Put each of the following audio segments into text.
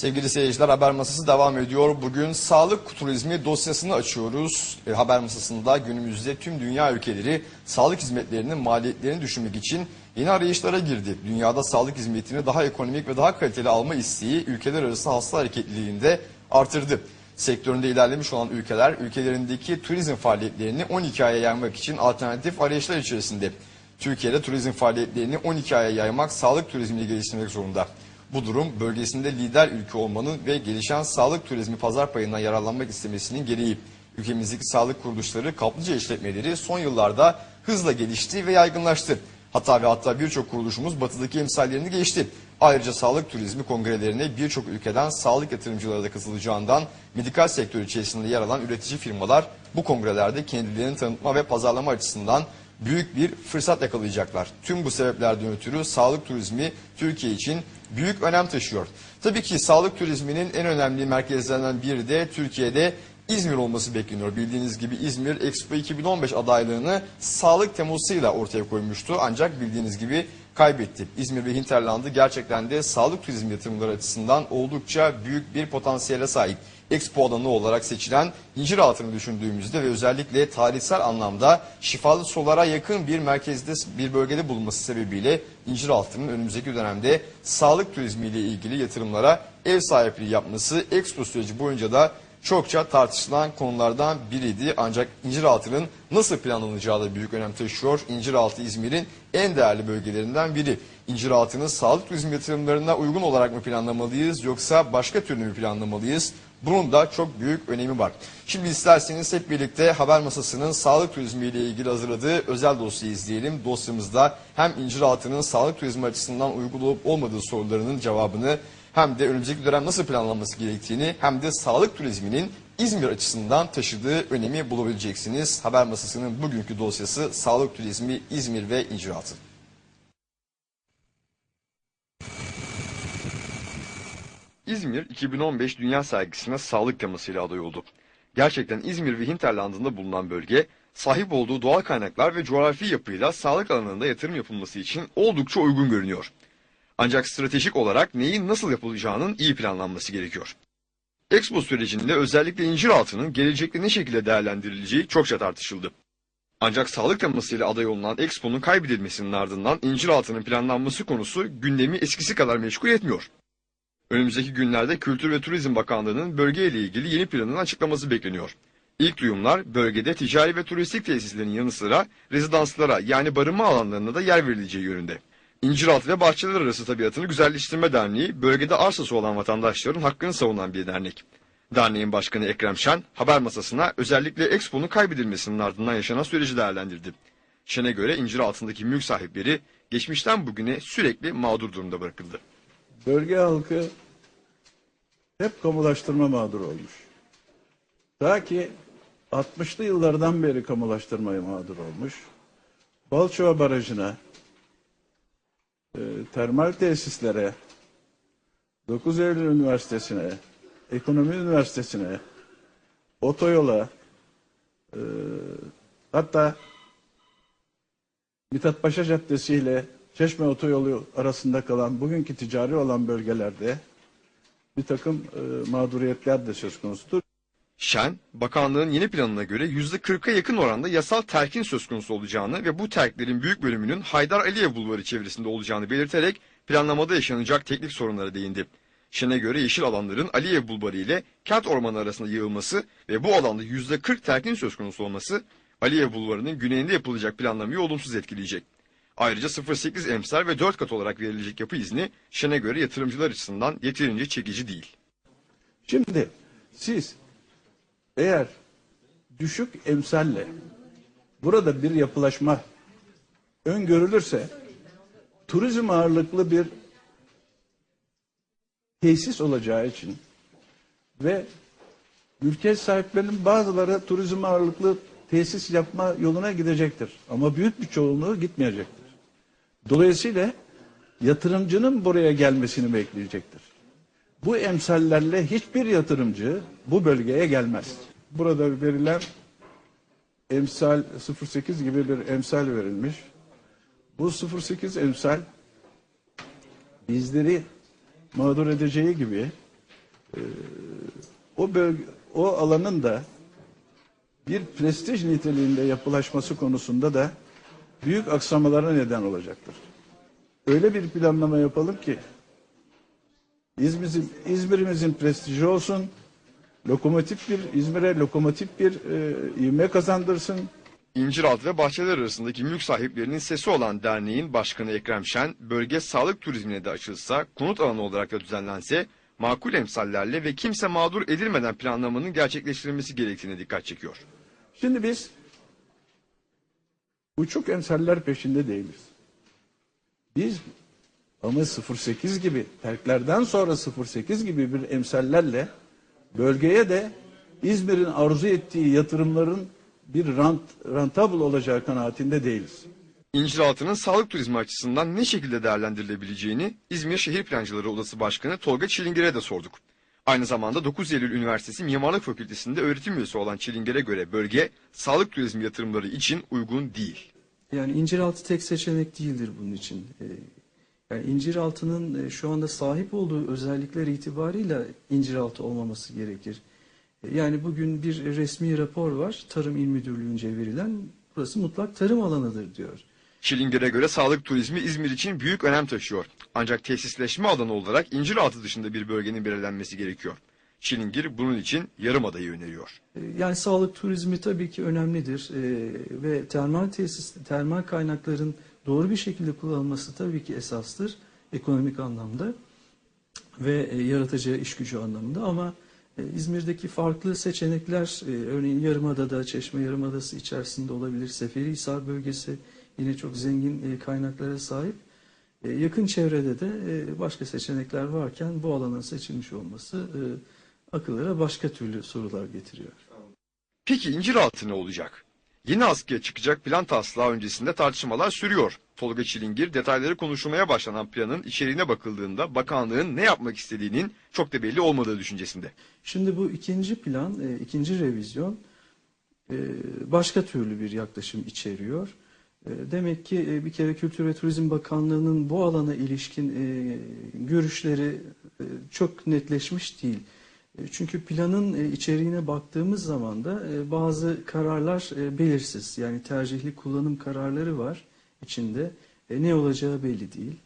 Sevgili seyirciler haber masası devam ediyor. Bugün sağlık turizmi dosyasını açıyoruz. E, haber masasında günümüzde tüm dünya ülkeleri sağlık hizmetlerinin maliyetlerini düşürmek için yeni arayışlara girdi. Dünyada sağlık hizmetini daha ekonomik ve daha kaliteli alma isteği ülkeler arası hasta hareketliliğini de artırdı. Sektöründe ilerlemiş olan ülkeler ülkelerindeki turizm faaliyetlerini 12 aya yaymak için alternatif arayışlar içerisinde. Türkiye'de turizm faaliyetlerini 12 aya yaymak sağlık turizmini geliştirmek zorunda. Bu durum bölgesinde lider ülke olmanın ve gelişen sağlık turizmi pazar payından yararlanmak istemesinin gereği. Ülkemizdeki sağlık kuruluşları, kaplıca işletmeleri son yıllarda hızla gelişti ve yaygınlaştı. Hatta ve hatta birçok kuruluşumuz batıdaki emsallerini geçti. Ayrıca sağlık turizmi kongrelerine birçok ülkeden sağlık yatırımcıları da katılacağından medikal sektör içerisinde yer alan üretici firmalar bu kongrelerde kendilerini tanıtma ve pazarlama açısından büyük bir fırsat yakalayacaklar. Tüm bu sebeplerden ötürü sağlık turizmi Türkiye için büyük önem taşıyor. Tabii ki sağlık turizminin en önemli merkezlerinden biri de Türkiye'de İzmir olması bekleniyor. Bildiğiniz gibi İzmir Expo 2015 adaylığını sağlık temasıyla ortaya koymuştu. Ancak bildiğiniz gibi kaybetti. İzmir ve Hinterland'ı gerçekten de sağlık turizmi yatırımları açısından oldukça büyük bir potansiyele sahip. Expo alanı olarak seçilen İnciraltı'nı düşündüğümüzde ve özellikle tarihsel anlamda şifalı sulara yakın bir merkezde bir bölgede bulunması sebebiyle İnciraltı'nın önümüzdeki dönemde sağlık turizmiyle ilgili yatırımlara ev sahipliği yapması Expo süreci boyunca da çokça tartışılan konulardan biriydi. Ancak İnciraltı'nın nasıl planlanacağı da büyük önem taşıyor. İnciraltı İzmir'in en değerli bölgelerinden biri. İnciraltı'nın sağlık turizm yatırımlarına uygun olarak mı planlamalıyız yoksa başka türlü mü planlamalıyız? Bunun da çok büyük önemi var. Şimdi isterseniz hep birlikte haber masasının sağlık turizmi ile ilgili hazırladığı özel dosyayı izleyelim. Dosyamızda hem İnciraltı'nın sağlık turizmi açısından uygun olup olmadığı sorularının cevabını hem de önümüzdeki dönem nasıl planlanması gerektiğini hem de sağlık turizminin İzmir açısından taşıdığı önemi bulabileceksiniz. Haber masasının bugünkü dosyası sağlık turizmi İzmir ve İnciraltı. İzmir 2015 Dünya Sergisi'ne sağlık temasıyla aday oldu. Gerçekten İzmir ve Hinterland'ında bulunan bölge sahip olduğu doğal kaynaklar ve coğrafi yapıyla sağlık alanında yatırım yapılması için oldukça uygun görünüyor. Ancak stratejik olarak neyin nasıl yapılacağının iyi planlanması gerekiyor. Expo sürecinde özellikle İnciraltı'nın gelecekte ne şekilde değerlendirileceği çokça tartışıldı. Ancak sağlık temasıyla aday olunan Expo'nun kaybedilmesinin ardından İnciraltı'nın planlanması konusu gündemi eskisi kadar meşgul etmiyor. Önümüzdeki günlerde Kültür ve Turizm Bakanlığı'nın bölgeyle ilgili yeni planının açıklaması bekleniyor. İlk duyumlar bölgede ticari ve turistik tesislerin yanı sıra rezidanslara yani barınma alanlarına da yer verileceği yönünde. İnciraltı ve Bahçeler Arası Tabiatını Güzelleştirme Derneği bölgede arsası olan vatandaşların hakkını savunan bir dernek. Derneğin başkanı Ekrem Şen haber masasına özellikle Expo'nun kaybedilmesinin ardından yaşanan süreci değerlendirdi. Şen'e göre İnciraltı'ndaki mülk sahipleri geçmişten bugüne sürekli mağdur durumda bırakıldı. Bölge halkı hep kamulaştırma mağdur olmuş. Ta ki 60'lı yıllardan beri kamulaştırmaya mağdur olmuş. Balçova Barajı'na, e, termal tesislere, 9 Eylül Üniversitesi'ne, Ekonomi Üniversitesi'ne, otoyola, e, hatta Mithat Paşa Caddesi ile Çeşme Otoyolu arasında kalan bugünkü ticari olan bölgelerde bir takım e, mağduriyetler de söz konusudur. Şen, bakanlığın yeni planına göre %40'a yakın oranda yasal terkin söz konusu olacağını ve bu terklerin büyük bölümünün Haydar Aliyev Bulvarı çevresinde olacağını belirterek planlamada yaşanacak teknik sorunlara değindi. Şen'e göre yeşil alanların Aliyev Bulvarı ile kent ormanı arasında yığılması ve bu alanda %40 terkin söz konusu olması Aliyev Bulvarı'nın güneyinde yapılacak planlamayı olumsuz etkileyecek. Ayrıca 0.8 emsal ve 4 kat olarak verilecek yapı izni Şen'e göre yatırımcılar açısından yeterince çekici değil. Şimdi siz eğer düşük emsalle burada bir yapılaşma öngörülürse turizm ağırlıklı bir tesis olacağı için ve mülkiyet sahiplerinin bazıları turizm ağırlıklı tesis yapma yoluna gidecektir. Ama büyük bir çoğunluğu gitmeyecektir. Dolayısıyla yatırımcının buraya gelmesini bekleyecektir. Bu emsallerle hiçbir yatırımcı bu bölgeye gelmez. Burada verilen emsal 08 gibi bir emsal verilmiş. Bu 08 emsal bizleri mağdur edeceği gibi o bölge, o alanın da bir prestij niteliğinde yapılaşması konusunda da büyük aksamalara neden olacaktır. Öyle bir planlama yapalım ki İzmir'imizin, İzmir'imizin prestiji olsun, lokomotif bir İzmir'e lokomotif bir e, ivme kazandırsın. İnciraltı ve Bahçeler arasındaki mülk sahiplerinin sesi olan derneğin başkanı Ekrem Şen, bölge sağlık turizmine de açılsa, konut alanı olarak da düzenlense, makul emsallerle ve kimse mağdur edilmeden planlamanın gerçekleştirilmesi gerektiğine dikkat çekiyor. Şimdi biz uçuk emsaller peşinde değiliz. Biz ama 08 gibi, terklerden sonra 08 gibi bir emsallerle bölgeye de İzmir'in arzu ettiği yatırımların bir rant, rentable olacağı kanaatinde değiliz. İnciraltı'nın sağlık turizmi açısından ne şekilde değerlendirilebileceğini İzmir Şehir Plancıları Odası Başkanı Tolga Çilingir'e de sorduk. Aynı zamanda 9 Eylül Üniversitesi Mimarlık Fakültesi'nde öğretim üyesi olan Çilingir'e göre bölge sağlık turizmi yatırımları için uygun değil. Yani inciraltı tek seçenek değildir bunun için. Ee, Yani inciraltının e, şu anda sahip olduğu özellikler itibarıyla inciraltı olmaması gerekir. E, Yani bugün bir resmi rapor var, Tarım İl Müdürlüğü'nce verilen, burası mutlak tarım alanıdır diyor. Çilingir'e göre sağlık turizmi İzmir için büyük önem taşıyor. Ancak tesisleşme alanı olarak İnciraltı dışında bir bölgenin belirlenmesi gerekiyor. Çilingir bunun için Yarımada'yı öneriyor. E, Yani sağlık turizmi tabii ki önemlidir e, ve termal tesis, termal kaynakların doğru bir şekilde kullanılması tabii ki esastır ekonomik anlamda ve e, yaratıcı iş gücü anlamında ama e, İzmir'deki farklı seçenekler e, örneğin Yarımada'da, Çeşme Yarımadası içerisinde olabilir. Seferihisar bölgesi yine çok zengin e, kaynaklara sahip. E, Yakın çevrede de e, başka seçenekler varken bu alanın seçilmiş olması akıllara başka türlü sorular getiriyor. Peki İnciraltı ne olacak? Yeni askıya çıkacak plan taslağı öncesinde tartışmalar sürüyor. Tolga Çilingir detayları konuşulmaya başlanan planın içeriğine bakıldığında bakanlığın ne yapmak istediğinin çok da belli olmadığı düşüncesinde. Şimdi bu ikinci plan, ikinci revizyon başka türlü bir yaklaşım içeriyor. E, Demek ki e, bir kere Kültür ve Turizm Bakanlığı'nın bu alana ilişkin e, görüşleri çok netleşmiş değil. Çünkü planın içeriğine baktığımız zaman da bazı kararlar belirsiz. Yani tercihli kullanım kararları var içinde. Ne olacağı belli değil.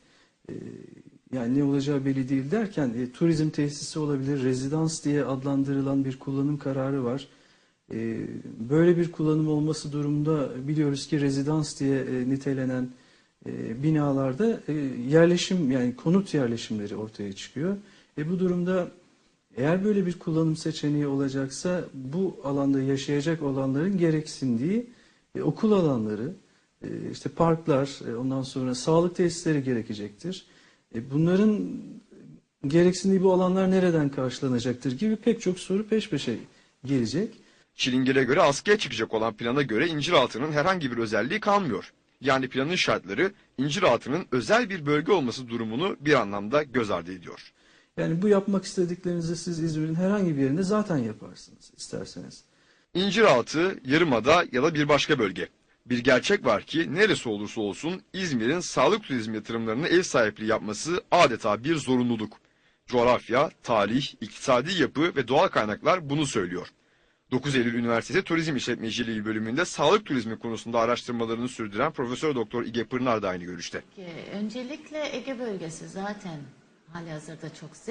Yani ne olacağı belli değil derken turizm tesisi olabilir, rezidans diye adlandırılan bir kullanım kararı var. E, böyle bir kullanım olması durumunda biliyoruz ki rezidans diye e, nitelenen e, binalarda e, yerleşim yani konut yerleşimleri ortaya çıkıyor. E, bu durumda eğer böyle bir kullanım seçeneği olacaksa bu alanda yaşayacak olanların gereksindiği okul alanları, işte parklar, ondan sonra sağlık tesisleri gerekecektir. Bunların gereksindiği bu alanlar nereden karşılanacaktır gibi pek çok soru peş peşe gelecek. Çilingir'e göre askıya çıkacak olan plana göre İnciraltı'nın herhangi bir özelliği kalmıyor. Yani planın şartları İnciraltı'nın özel bir bölge olması durumunu bir anlamda göz ardı ediyor. Yani bu yapmak istediklerinizi siz İzmir'in herhangi bir yerinde zaten yaparsınız isterseniz. İnciraltı, Yarımada ya da bir başka bölge. Bir gerçek var ki neresi olursa olsun İzmir'in sağlık turizm yatırımlarına ev sahipliği yapması adeta bir zorunluluk. Coğrafya, tarih, iktisadi yapı ve doğal kaynaklar bunu söylüyor. 9 Eylül Üniversitesi Turizm İşletmeciliği bölümünde sağlık turizmi konusunda araştırmalarını sürdüren Profesör Doktor İge Pırnar da aynı görüşte. Öncelikle Ege bölgesi zaten halihazırda çok zengin.